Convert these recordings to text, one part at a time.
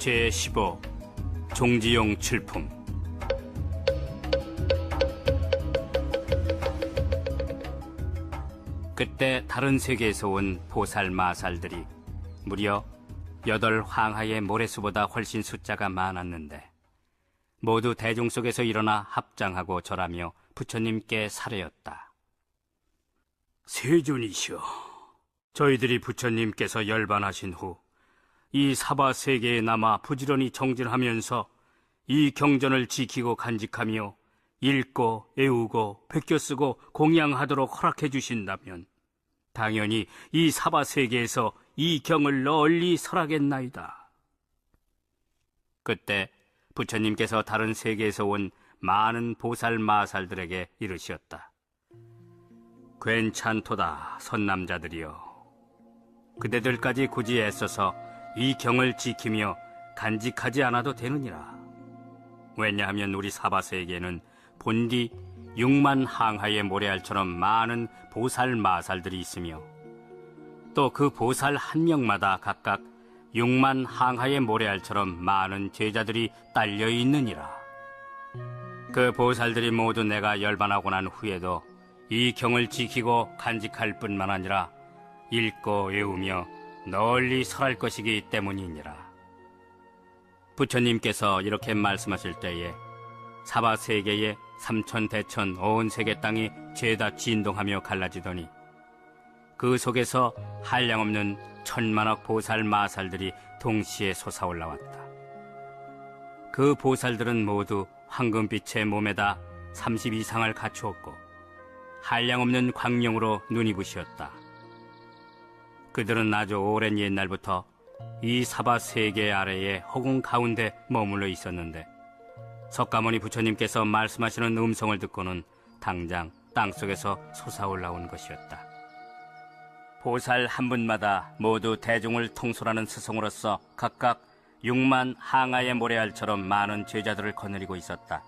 제15 종지용 출품 그때 다른 세계에서 온 보살 마살들이 무려 여덟 황하의 모래수보다 훨씬 숫자가 많았는데 모두 대중 속에서 일어나 합장하고 절하며 부처님께 사례였다. 세존이시여, 저희들이 부처님께서 열반하신 후 이 사바 세계에 남아 부지런히 정진하면서 이 경전을 지키고 간직하며 읽고 애우고 베껴 쓰고 공양하도록 허락해 주신다면 당연히 이 사바 세계에서 이 경을 널리 설하겠나이다. 그때 부처님께서 다른 세계에서 온 많은 보살 마살들에게 이르셨다. 괜찮도다, 선남자들이여. 그대들까지 굳이 애써서 이 경을 지키며 간직하지 않아도 되느니라. 왜냐하면 우리 사바세에게는 본디 6만 항하의 모래알처럼 많은 보살 마살들이 있으며 또 그 보살 한 명마다 각각 6만 항하의 모래알처럼 많은 제자들이 딸려 있느니라. 그 보살들이 모두 내가 열반하고 난 후에도 이 경을 지키고 간직할 뿐만 아니라 읽고 외우며 널리 설할 것이기 때문이니라. 부처님께서 이렇게 말씀하실 때에 사바 세계의 삼천 대천 온 세계 땅이 죄다 진동하며 갈라지더니 그 속에서 한량없는 천만억 보살 마살들이 동시에 솟아올라왔다. 그 보살들은 모두 황금빛의 몸에다 30 이상을 갖추었고 한량없는 광명으로 눈이 부시었다. 그들은 아주 오랜 옛날부터 이 사바 세계 아래의 허공 가운데 머물러 있었는데 석가모니 부처님께서 말씀하시는 음성을 듣고는 당장 땅속에서 솟아올라온 것이었다. 보살 한 분마다 모두 대중을 통솔하는 스승으로서 각각 6만 항아의 모래알처럼 많은 제자들을 거느리고 있었다.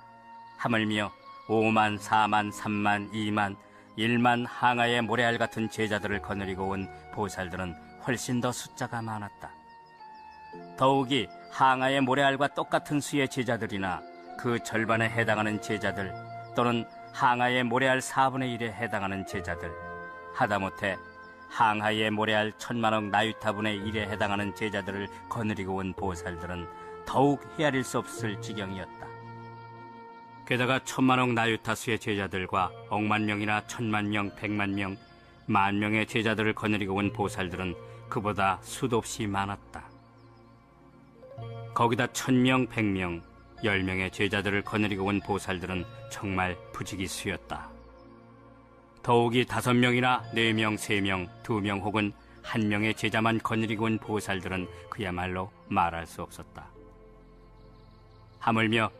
하물며 5만, 4만, 3만, 2만, 1만 항아의 모래알 같은 제자들을 거느리고 온 보살들은 훨씬 더 숫자가 많았다. 더욱이 항아의 모래알과 똑같은 수의 제자들이나 그 절반에 해당하는 제자들 또는 항하의 모래알 4분의 1에 해당하는 제자들 하다못해 항하의 모래알 천만억 나유타분의 1에 해당하는 제자들을 거느리고 온 보살들은 더욱 헤아릴 수 없을 지경이었다. 게다가 천만억 나유타수의 제자들과 억만 명이나 천만 명, 백만 명, 만 명의 제자들을 거느리고 온 보살들은 그보다 수도 없이 많았다. 거기다 천명, 백명, 열 명의 제자들을 거느리고 온 보살들은 정말 부지기수였다. 더욱이 다섯 명이나 네 명, 세 명, 두 명 혹은 한 명의 제자만 거느리고 온 보살들은 그야말로 말할 수 없었다. 하물며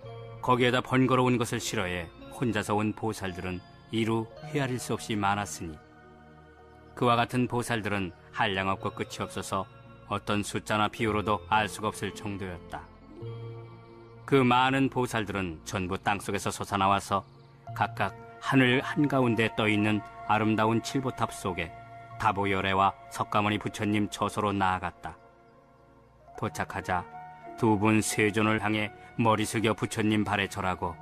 거기에다 번거로운 것을 싫어해 혼자서 온 보살들은 이루 헤아릴 수 없이 많았으니 그와 같은 보살들은 한량없고 끝이 없어서 어떤 숫자나 비유로도 알 수가 없을 정도였다. 그 많은 보살들은 전부 땅속에서 솟아나와서 각각 하늘 한가운데 떠있는 아름다운 칠보탑 속에 다보열애와 석가모니 부처님 처소로 나아갔다. 도착하자 두 분 세존을 향해 머리 숙여 부처님 발에 절하고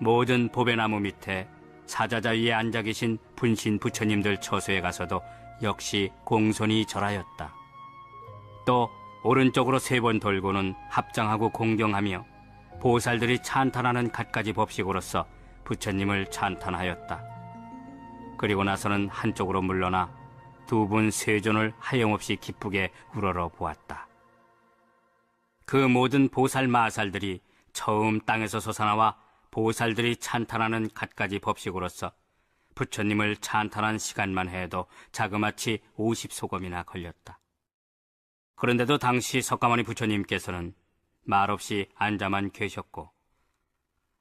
모든 보배나무 밑에 사자자 위에 앉아 계신 분신 부처님들 처소에 가서도 역시 공손히 절하였다. 또 오른쪽으로 세 번 돌고는 합장하고 공경하며 보살들이 찬탄하는 갖가지 법식으로서 부처님을 찬탄하였다. 그리고 나서는 한쪽으로 물러나 두 분 세존을 하염없이 기쁘게 우러러 보았다. 그 모든 보살 마살들이 처음 땅에서 솟아나와 보살들이 찬탄하는 갖가지 법식으로서 부처님을 찬탄한 시간만 해도 자그마치 50소검이나 걸렸다. 그런데도 당시 석가모니 부처님께서는 말없이 앉아만 계셨고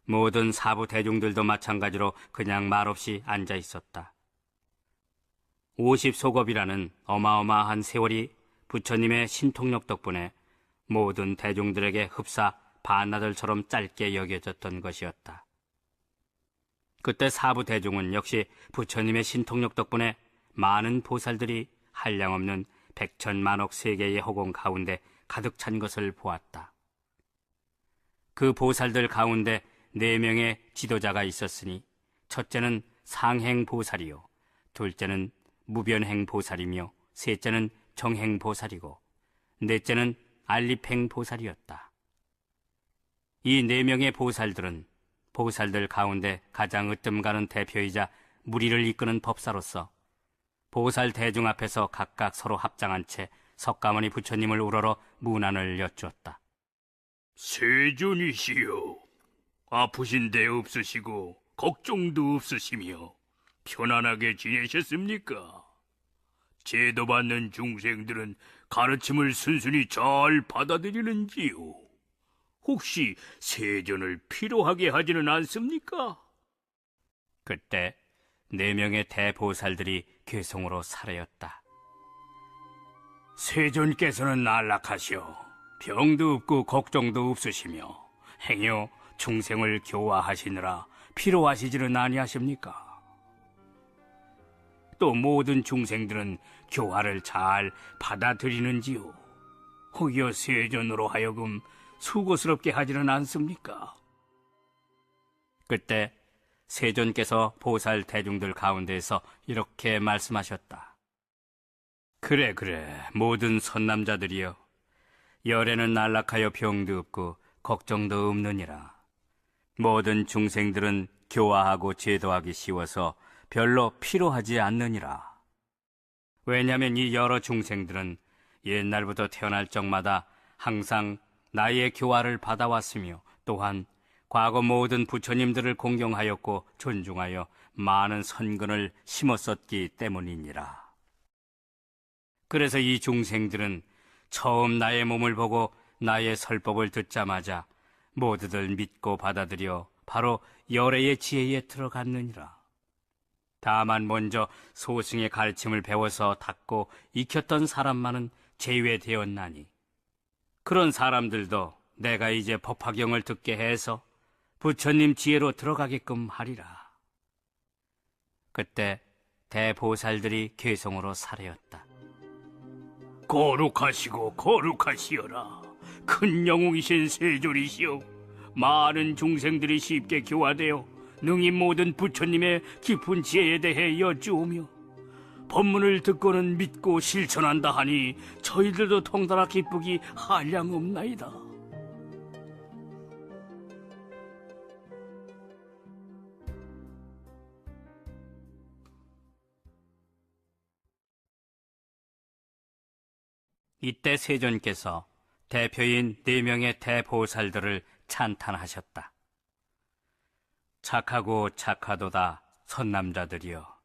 모든 사부 대중들도 마찬가지로 그냥 말없이 앉아 있었다. 50소겁이라는 어마어마한 세월이 부처님의 신통력 덕분에 모든 대중들에게 흡사 반나절처럼 짧게 여겨졌던 것이었다. 그때 사부 대중은 역시 부처님의 신통력 덕분에 많은 보살들이 한량없는 백천만억 세계의 허공 가운데 가득 찬 것을 보았다. 그 보살들 가운데 네 명의 지도자가 있었으니 첫째는 상행 보살이요 둘째는 무변행 보살이며 셋째는 정행 보살이고 넷째는 알리팽 보살이었다. 이 네 명의 보살들은 보살들 가운데 가장 으뜸 가는 대표이자 무리를 이끄는 법사로서 보살 대중 앞에서 각각 서로 합장한 채 석가모니 부처님을 우러러 문안을 여쭈었다. 세존이시여, 아프신 데 없으시고 걱정도 없으시며 편안하게 지내셨습니까? 제도받는 중생들은 가르침을 순순히 잘 받아들이는지요? 혹시 세존을 필요하게 하지는 않습니까? 그때 네 명의 대보살들이 괴성으로 사례였다. 세존께서는 안락하시오. 병도 없고 걱정도 없으시며 행여 중생을 교화하시느라 필요하시지는 아니하십니까? 또 모든 중생들은 교화를 잘 받아들이는지요? 혹여 세존으로 하여금 수고스럽게 하지는 않습니까? 그때 세존께서 보살 대중들 가운데에서 이렇게 말씀하셨다. 그래, 그래. 모든 선남자들이여. 열에는 안락하여 병도 없고 걱정도 없느니라. 모든 중생들은 교화하고 제도하기 쉬워서 별로 필요하지 않느니라. 왜냐하면 이 여러 중생들은 옛날부터 태어날 적마다 항상 나의 교화를 받아왔으며 또한 과거 모든 부처님들을 공경하였고 존중하여 많은 선근을 심었었기 때문이니라. 그래서 이 중생들은 처음 나의 몸을 보고 나의 설법을 듣자마자 모두들 믿고 받아들여 바로 열애의 지혜에 들어갔느니라. 다만 먼저 소승의 가르침을 배워서 닦고 익혔던 사람만은 제외되었나니 그런 사람들도 내가 이제 법화경을 듣게 해서 부처님 지혜로 들어가게끔 하리라. 그때 대보살들이 괴성으로 사례였다. 거룩하시고 거룩하시어라. 큰 영웅이신 세존이시여. 많은 중생들이 쉽게 교화되어 능히 모든 부처님의 깊은 지혜에 대해 여쭈오며 법문을 듣고는 믿고 실천한다 하니 저희들도 통달아 기쁘기 한량없나이다. 이때 세존께서 대표인 네 명의 대보살들을 찬탄하셨다. 착하고 착하도다 선남자들이여.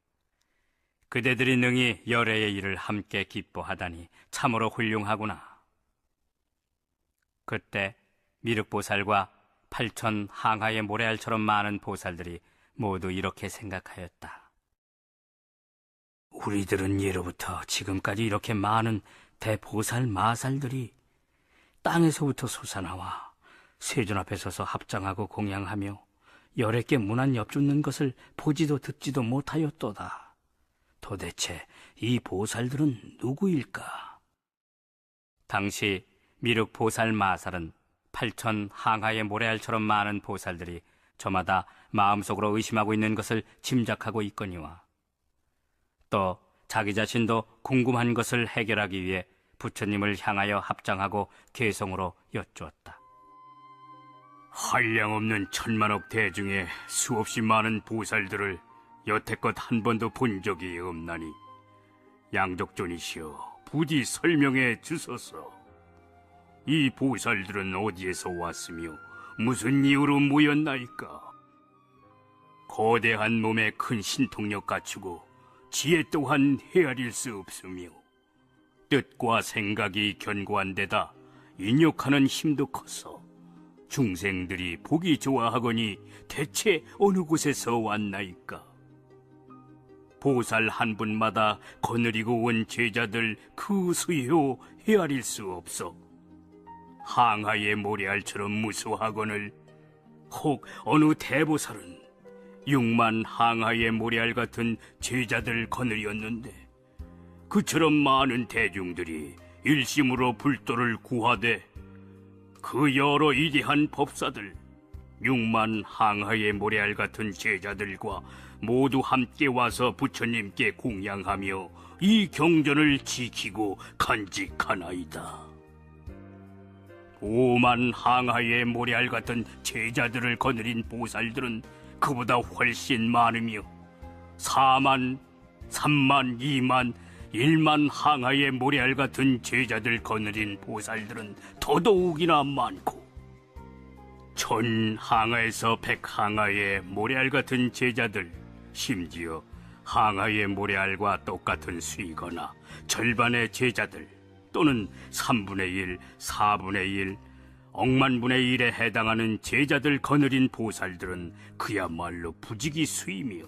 그대들이 능히 열애의 일을 함께 기뻐하다니 참으로 훌륭하구나. 그때 미륵보살과 팔천 항하의 모래알처럼 많은 보살들이 모두 이렇게 생각하였다. 우리들은 예로부터 지금까지 이렇게 많은 대보살 마살들이 땅에서부터 솟아나와 세존 앞에 서서 합장하고 공양하며 열애께 문안 엽죽는 것을 보지도 듣지도 못하였도다. 도대체 이 보살들은 누구일까? 당시 미륵 보살 마살은 팔천 항하의 모래알처럼 많은 보살들이 저마다 마음속으로 의심하고 있는 것을 짐작하고 있거니와 또 자기 자신도 궁금한 것을 해결하기 위해 부처님을 향하여 합장하고 개성으로 여쭈었다. 한량없는 천만억 대중에 수없이 많은 보살들을 여태껏 한 번도 본 적이 없나니 양족존이시여 부디 설명해 주소서. 이 보살들은 어디에서 왔으며 무슨 이유로 모였나이까? 거대한 몸에 큰 신통력 갖추고 지혜 또한 헤아릴 수 없으며 뜻과 생각이 견고한 데다 인욕하는 힘도 커서 중생들이 보기 좋아하거니 대체 어느 곳에서 왔나이까? 보살 한 분마다 거느리고 온 제자들 그 수요 헤아릴 수 없어 항하의 모래알처럼 무수하거늘 혹 어느 대보살은 육만 항하의 모래알 같은 제자들 거느리었는데 그처럼 많은 대중들이 일심으로 불도를 구하되 그 여러 이디한 법사들, 육만 항하의 모래알 같은 제자들과 모두 함께 와서 부처님께 공양하며 이 경전을 지키고 간직하나이다. 오만 항하의 모래알 같은 제자들을 거느린 보살들은 그보다 훨씬 많으며 사만, 삼만, 이만, 일만 항하의 모래알 같은 제자들 거느린 보살들은 더더욱이나 많고 천 항하에서 백 항하의 모래알 같은 제자들 심지어 항하의 모래알과 똑같은 수이거나 절반의 제자들 또는 3분의 1, 4분의 1, 억만분의 1에 해당하는 제자들 거느린 보살들은 그야말로 부지기 수이며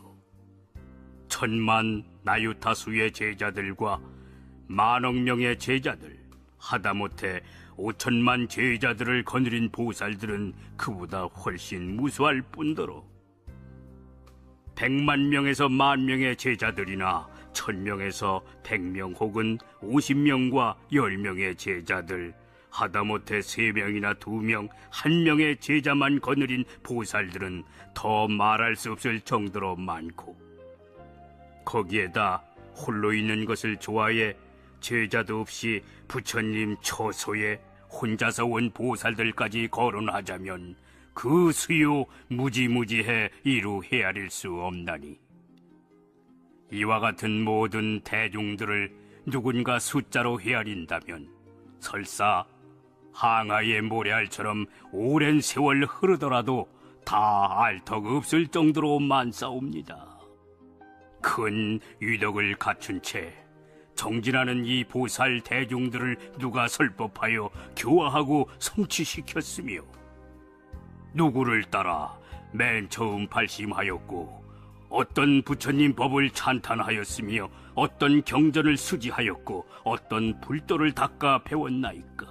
천만 나유타수의 제자들과 만억 명의 제자들 하다못해 오천만 제자들을 거느린 보살들은 그보다 훨씬 무수할 뿐더러. 백만 명에서 만 명의 제자들이나 천 명에서 백명 혹은 오십 명과 열 명의 제자들 하다못해 세 명이나 두 명, 한 명의 제자만 거느린 보살들은 더 말할 수 없을 정도로 많고 거기에다 홀로 있는 것을 좋아해 제자도 없이 부처님 처소에 혼자서 온 보살들까지 거론하자면 그 수요 무지무지해 이루 헤아릴 수 없나니 이와 같은 모든 대중들을 누군가 숫자로 헤아린다면 설사 항아의 모래알처럼 오랜 세월 흐르더라도 다 알턱 없을 정도로 많사옵니다. 큰 위덕을 갖춘 채 정진하는 이 보살 대중들을 누가 설법하여 교화하고 성취시켰으며 누구를 따라 맨 처음 발심하였고 어떤 부처님 법을 찬탄하였으며 어떤 경전을 수지하였고 어떤 불도를 닦아 배웠나이까?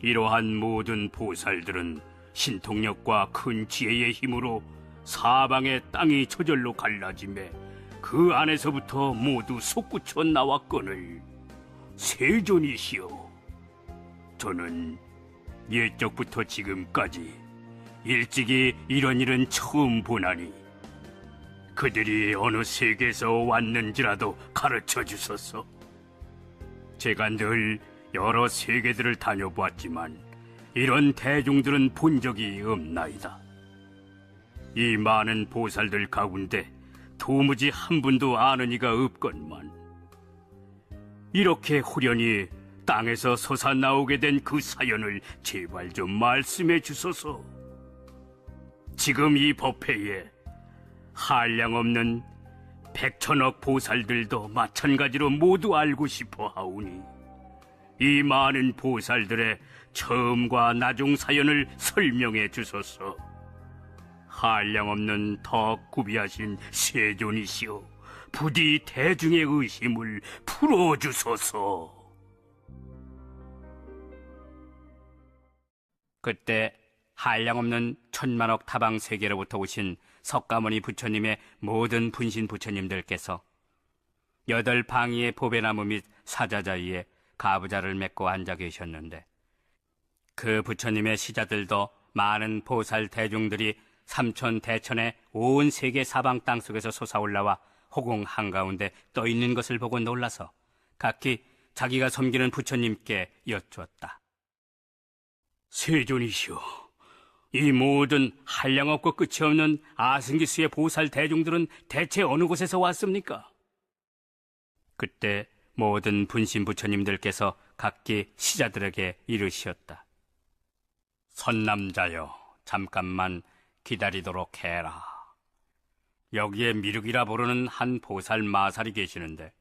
이러한 모든 보살들은 신통력과 큰 지혜의 힘으로 사방의 땅이 저절로 갈라짐에 그 안에서부터 모두 솟구쳐 나왔거늘 세존이시여 저는 옛적부터 지금까지 일찍이 이런 일은 처음 보나니 그들이 어느 세계에서 왔는지라도 가르쳐 주소서 제가 늘 여러 세계들을 다녀보았지만 이런 대중들은 본 적이 없나이다. 이 많은 보살들 가운데 도무지 한 분도 아는 이가 없건만 이렇게 후련히 땅에서 솟아나오게 된 그 사연을 제발 좀 말씀해 주소서. 지금 이 법회에 한량 없는 백천억 보살들도 마찬가지로 모두 알고 싶어 하오니 이 많은 보살들의 처음과 나중 사연을 설명해 주소서. 한량없는 더 구비하신 세존이시여 부디 대중의 의심을 풀어주소서. 그때 한량없는 천만억 타방 세계로부터 오신 석가모니 부처님의 모든 분신 부처님들께서 여덟 방위의 보배나무 및 사자자 위에 가부자를 맺고 앉아 계셨는데 그 부처님의 시자들도 많은 보살 대중들이 삼천 대천의 온 세계 사방 땅 속에서 솟아올라와 호공 한가운데 떠 있는 것을 보고 놀라서 각기 자기가 섬기는 부처님께 여쭈었다. 세존이시여, 이 모든 한량없고 끝이 없는 아승기수의 보살 대중들은 대체 어느 곳에서 왔습니까? 그때 모든 분신 부처님들께서 각기 시자들에게 이르시었다. 선남자여, 잠깐만 기다리도록 해라. 여기에 미륵이라 부르는 한 보살 마살이 계시는데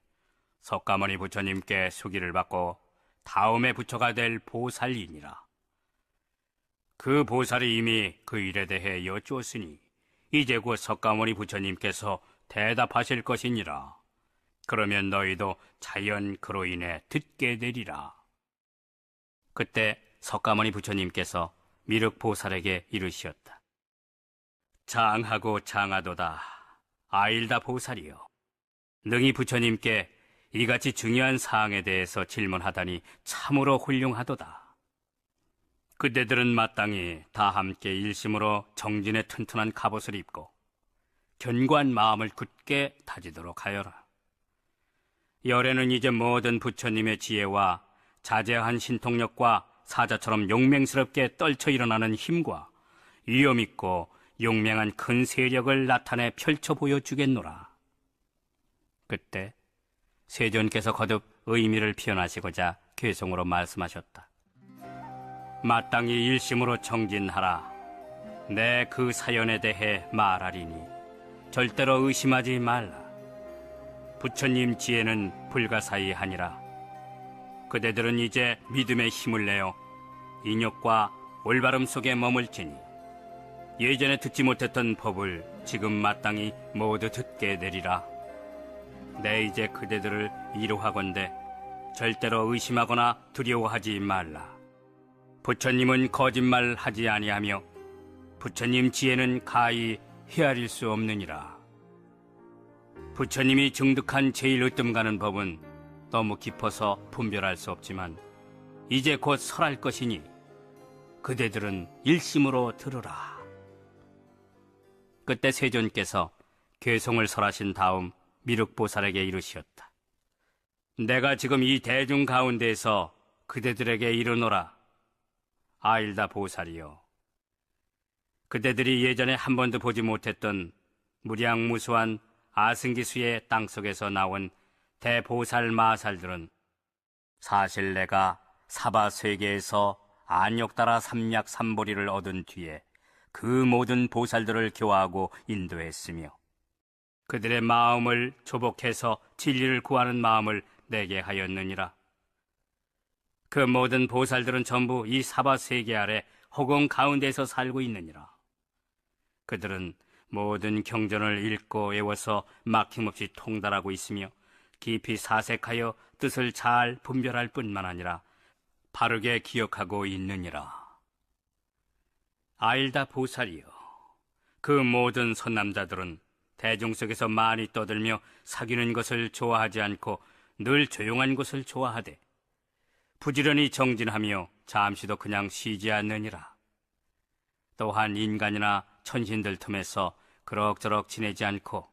석가모니 부처님께 수기를 받고 다음에 부처가 될 보살이니라. 그 보살이 이미 그 일에 대해 여쭈었으니 이제 곧 석가모니 부처님께서 대답하실 것이니라. 그러면 너희도 자연 그로 인해 듣게 되리라. 그때 석가모니 부처님께서 미륵 보살에게 이르시었다. 장하고 장하도다. 아일다 보살이여. 능히 부처님께 이같이 중요한 사항에 대해서 질문하다니 참으로 훌륭하도다. 그대들은 마땅히 다 함께 일심으로 정진의 튼튼한 갑옷을 입고 견고한 마음을 굳게 다지도록 하여라. 열에는 이제 모든 부처님의 지혜와 자제한 신통력과 사자처럼 용맹스럽게 떨쳐 일어나는 힘과 위험 있고 용맹한 큰 세력을 나타내 펼쳐 보여주겠노라. 그때 세존께서 거듭 의미를 표현하시고자 괴성으로 말씀하셨다. 마땅히 일심으로 정진하라. 내 그 사연에 대해 말하리니 절대로 의심하지 말라. 부처님 지혜는 불가사의하니라. 그대들은 이제 믿음의 힘을 내어 인욕과 올바름 속에 머물지니 예전에 듣지 못했던 법을 지금 마땅히 모두 듣게 되리라. 내 이제 그대들을 이루하건대 절대로 의심하거나 두려워하지 말라. 부처님은 거짓말하지 아니하며 부처님 지혜는 가히 헤아릴 수 없느니라. 부처님이 증득한 제일 으뜸 가는 법은 너무 깊어서 분별할 수 없지만 이제 곧 설할 것이니 그대들은 일심으로 들으라. 그때 세존께서 괴송을 설하신 다음 미륵보살에게 이르시었다. 내가 지금 이 대중 가운데에서 그대들에게 이르노라. 아일다 보살이요. 그대들이 예전에 한 번도 보지 못했던 무량무수한 아승기수의 땅속에서 나온 대보살 마살들은 사실 내가 사바 세계에서 안욕따라 삼약 삼보리를 얻은 뒤에 그 모든 보살들을 교화하고 인도했으며 그들의 마음을 조복해서 진리를 구하는 마음을 내게 하였느니라. 그 모든 보살들은 전부 이 사바 세계 아래 허공 가운데서 살고 있느니라. 그들은 모든 경전을 읽고 외워서 막힘없이 통달하고 있으며 깊이 사색하여 뜻을 잘 분별할 뿐만 아니라 바르게 기억하고 있느니라. 아일다 보살이여, 그 모든 선남자들은 대중 속에서 많이 떠들며 사귀는 것을 좋아하지 않고 늘 조용한 것을 좋아하되 부지런히 정진하며 잠시도 그냥 쉬지 않느니라. 또한 인간이나 천신들 틈에서 그럭저럭 지내지 않고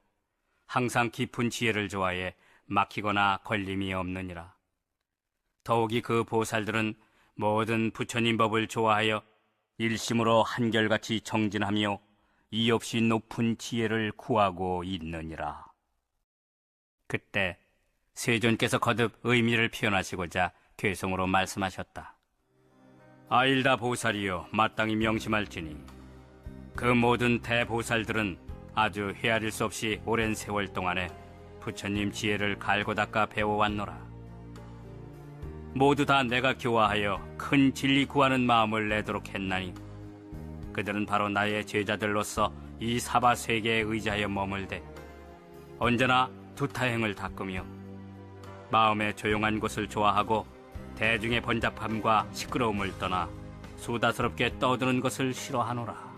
항상 깊은 지혜를 좋아해 막히거나 걸림이 없느니라. 더욱이 그 보살들은 모든 부처님 법을 좋아하여 일심으로 한결같이 정진하며 이 없이 높은 지혜를 구하고 있느니라. 그때 세존께서 거듭 의미를 표현하시고자 괴성으로 말씀하셨다. 아일다 보살이여 마땅히 명심할지니 그 모든 대보살들은 아주 헤아릴 수 없이 오랜 세월 동안에 부처님 지혜를 갈고 닦아 배워왔노라. 모두 다 내가 교화하여 큰 진리 구하는 마음을 내도록 했나니 그들은 바로 나의 제자들로서 이 사바 세계에 의지하여 머물되 언제나 두타행을 닦으며 마음의 조용한 곳을 좋아하고 대중의 번잡함과 시끄러움을 떠나 수다스럽게 떠드는 것을 싫어하노라.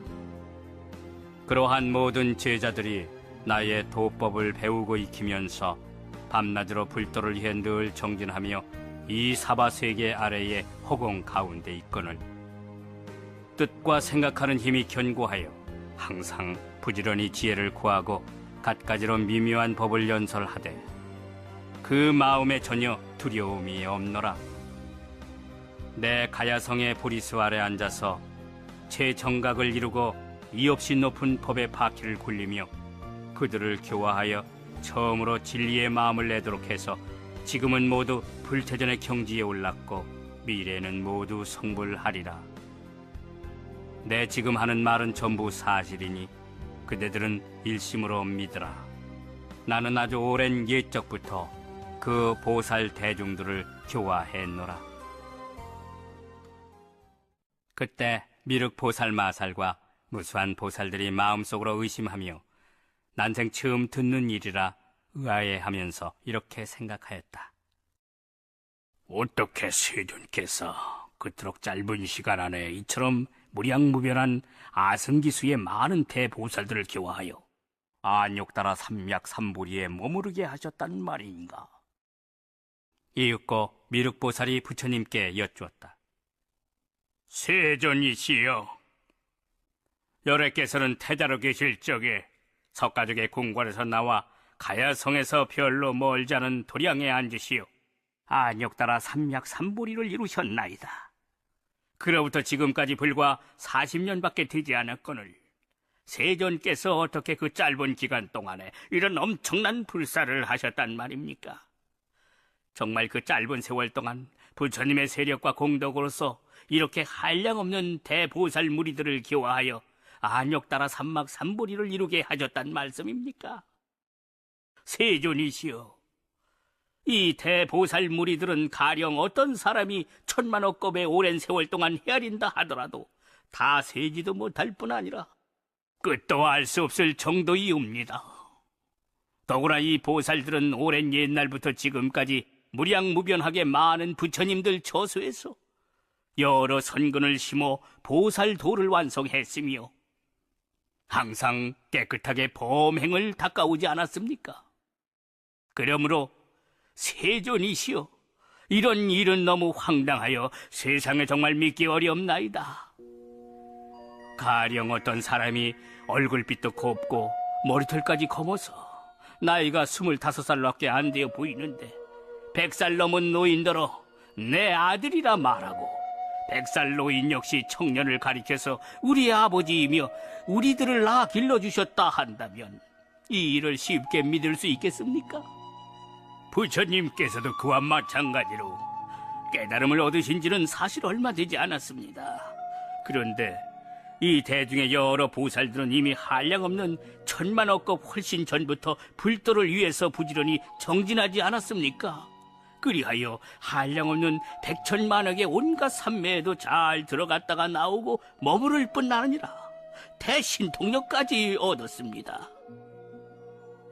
그러한 모든 제자들이 나의 도법을 배우고 익히면서 밤낮으로 불도를 위해 늘 정진하며 이 사바 세계 아래의 허공 가운데 있거늘 뜻과 생각하는 힘이 견고하여 항상 부지런히 지혜를 구하고 갖가지로 미묘한 법을 연설하되 그 마음에 전혀 두려움이 없노라. 내 가야성의 보리수 아래 앉아서 제 정각을 이루고 이 없이 높은 법의 바퀴를 굴리며 그들을 교화하여 처음으로 진리의 마음을 내도록 해서 지금은 모두 불태전의 경지에 올랐고 미래에는 모두 성불하리라. 내 지금 하는 말은 전부 사실이니 그대들은 일심으로 믿으라. 나는 아주 오랜 옛적부터 그 보살 대중들을 교화했노라. 그때 미륵 보살 마살과 무수한 보살들이 마음속으로 의심하며 난생 처음 듣는 일이라 의아해하면서 이렇게 생각하였다. 어떻게 세존께서 그토록 짧은 시간 안에 이처럼 무량무변한 아승기수의 많은 대보살들을 교화하여 안욕따라 삼약 삼보리에 머무르게 하셨단 말인가? 이윽고 미륵보살이 부처님께 여쭈었다. 세존이시여. 여래께서는 태자로 계실 적에 석가족의 궁궐에서 나와 가야성에서 별로 멀지 않은 도량에 앉으시오. 안역 따라 삼약 삼보리를 이루셨나이다. 그로부터 지금까지 불과 40년밖에 되지 않았거늘 세존께서 어떻게 그 짧은 기간 동안에 이런 엄청난 불사를 하셨단 말입니까? 정말 그 짧은 세월 동안 부처님의 세력과 공덕으로서 이렇게 한량없는 대보살 무리들을 기화하여 안역 따라 삼막 삼보리를 이루게 하셨단 말씀입니까? 세존이시여, 이 대보살 무리들은 가령 어떤 사람이 천만억 겁의 오랜 세월 동안 헤아린다 하더라도 다 세지도 못할 뿐 아니라 끝도 알 수 없을 정도이옵니다. 더구나 이 보살들은 오랜 옛날부터 지금까지 무량무변하게 많은 부처님들 처소에서 여러 선근을 심어 보살도를 완성했으며 항상 깨끗하게 범행을 닦아오지 않았습니까? 그러므로 세존이시여 이런 일은 너무 황당하여 세상에 정말 믿기 어렵나이다. 가령 어떤 사람이 얼굴빛도 곱고 머리털까지 검어서 나이가 스물다섯 살밖에 안 되어 보이는데 백살 넘은 노인더러 내 아들이라 말하고 백살 노인 역시 청년을 가리켜서 우리 아버지이며 우리들을 낳아 길러주셨다 한다면 이 일을 쉽게 믿을 수 있겠습니까? 부처님께서도 그와 마찬가지로 깨달음을 얻으신 지는 사실 얼마 되지 않았습니다. 그런데 이 대중의 여러 보살들은 이미 한량 없는 천만억급 훨씬 전부터 불도를 위해서 부지런히 정진하지 않았습니까? 그리하여 한량 없는 백천만억의 온갖 산매에도 잘 들어갔다가 나오고 머무를 뿐 아니라 대신통력까지 얻었습니다.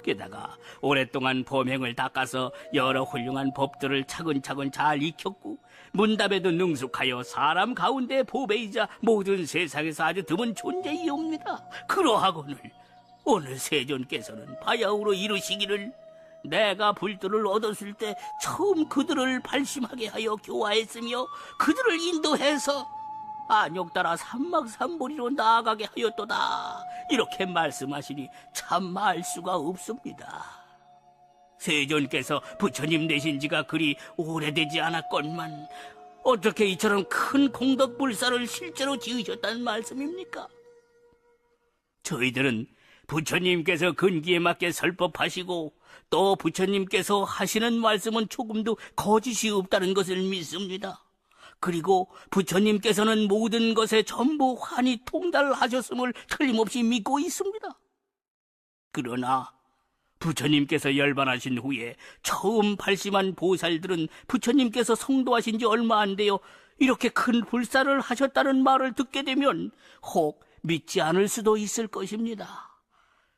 게다가 오랫동안 범행을 닦아서 여러 훌륭한 법들을 차근차근 잘 익혔고 문답에도 능숙하여 사람 가운데 보배이자 모든 세상에서 아주 드문 존재이옵니다. 그러하거늘 오늘 세존께서는 바야흐로 이루시기를 내가 불도를 얻었을 때 처음 그들을 발심하게 하여 교화했으며 그들을 인도해서 안역 따라 삼막삼보리로 나아가게 하였도다. 이렇게 말씀하시니 참 알 수가 없습니다. 세존께서 부처님 되신 지가 그리 오래되지 않았건만 어떻게 이처럼 큰 공덕 불사를 실제로 지으셨다는 말씀입니까? 저희들은 부처님께서 근기에 맞게 설법하시고 또 부처님께서 하시는 말씀은 조금도 거짓이 없다는 것을 믿습니다. 그리고 부처님께서는 모든 것에 전부 환히 통달하셨음을 틀림없이 믿고 있습니다. 그러나 부처님께서 열반하신 후에 처음 발심한 보살들은 부처님께서 성도하신 지 얼마 안 되어 이렇게 큰 불사를 하셨다는 말을 듣게 되면 혹 믿지 않을 수도 있을 것입니다.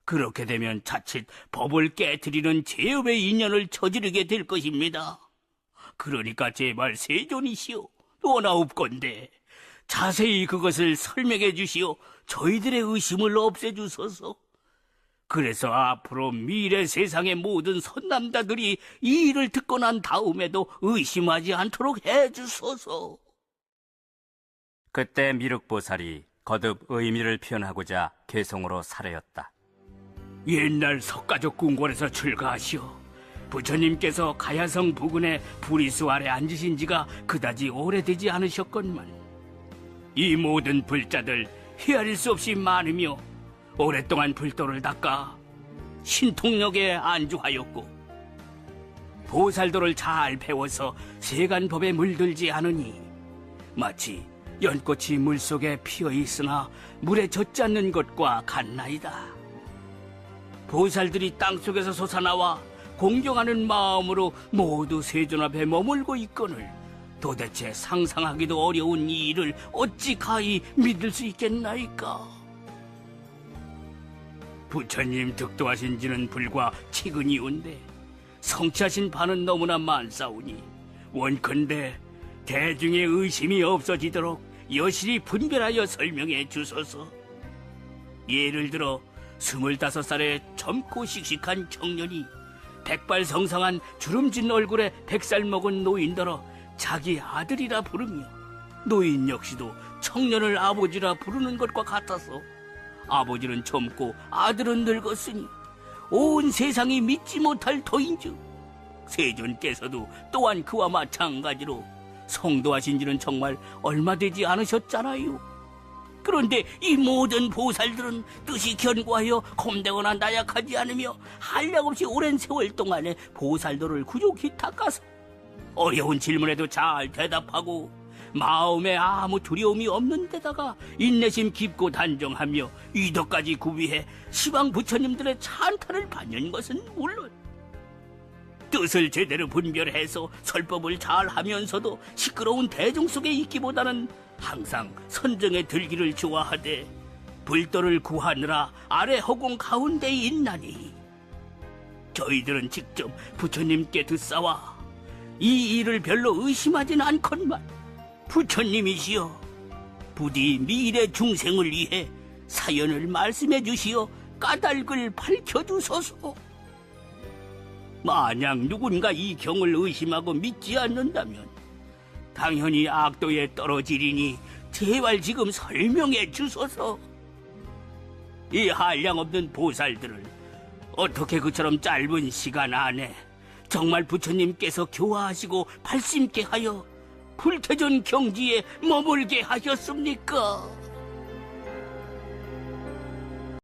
그렇게 되면 자칫 법을 깨뜨리는 죄업의 인연을 저지르게 될 것입니다. 그러니까 제발 세존이시오. 원하옵건대 자세히 그것을 설명해 주시오. 저희들의 의심을 없애주소서. 그래서 앞으로 미래 세상의 모든 선남자들이 이 일을 듣고 난 다음에도 의심하지 않도록 해주소서. 그때 미륵보살이 거듭 의미를 표현하고자 개성으로 사례였다. 옛날 석가족 궁궐에서 출가하시오. 부처님께서 가야성 부근의 부리수 아래 앉으신 지가 그다지 오래되지 않으셨건만 이 모든 불자들 헤아릴 수 없이 많으며 오랫동안 불도를 닦아 신통력에 안주하였고 보살도를 잘 배워서 세간법에 물들지 않으니 마치 연꽃이 물속에 피어 있으나 물에 젖지 않는 것과 같나이다. 보살들이 땅속에서 솟아나와 공경하는 마음으로 모두 세존 앞에 머물고 있거늘 도대체 상상하기도 어려운 이 일을 어찌 가히 믿을 수 있겠나이까? 부처님 득도하신 지는 불과 최근이온데 성취하신 바는 너무나 많사오니 원컨대 대중의 의심이 없어지도록 여실히 분별하여 설명해 주소서. 예를 들어 스물다섯 살의 젊고 씩씩한 청년이 백발성성한 주름진 얼굴에 백살 먹은 노인더러 자기 아들이라 부르며 노인 역시도 청년을 아버지라 부르는 것과 같아서 아버지는 젊고 아들은 늙었으니 온 세상이 믿지 못할 터인즉 세존께서도 또한 그와 마찬가지로 성도하신 지는 정말 얼마 되지 않으셨잖아요. 그런데 이 모든 보살들은 뜻이 견고하여 검대거나 나약하지 않으며 한량 없이 오랜 세월 동안에 보살도를 구족히 닦아서 어려운 질문에도 잘 대답하고 마음에 아무 두려움이 없는 데다가 인내심 깊고 단정하며 이덕까지 구비해 시방 부처님들의 찬탄을 받는 것은 물론 뜻을 제대로 분별해서 설법을 잘 하면서도 시끄러운 대중 속에 있기보다는 항상 선정에 들기를 좋아하되 불도를 구하느라 아래 허공 가운데 있나니. 저희들은 직접 부처님께 듣사와 이 일을 별로 의심하진 않건만 부처님이시여 부디 미래 중생을 위해 사연을 말씀해 주시어 까닭을 밝혀주소서 만약 누군가 이 경을 의심하고 믿지 않는다면 당연히 악도에 떨어지리니 제발 지금 설명해 주소서. 이 한량 없는 보살들을 어떻게 그처럼 짧은 시간 안에 정말 부처님께서 교화하시고 발심케 하여 불태전 경지에 머물게 하셨습니까?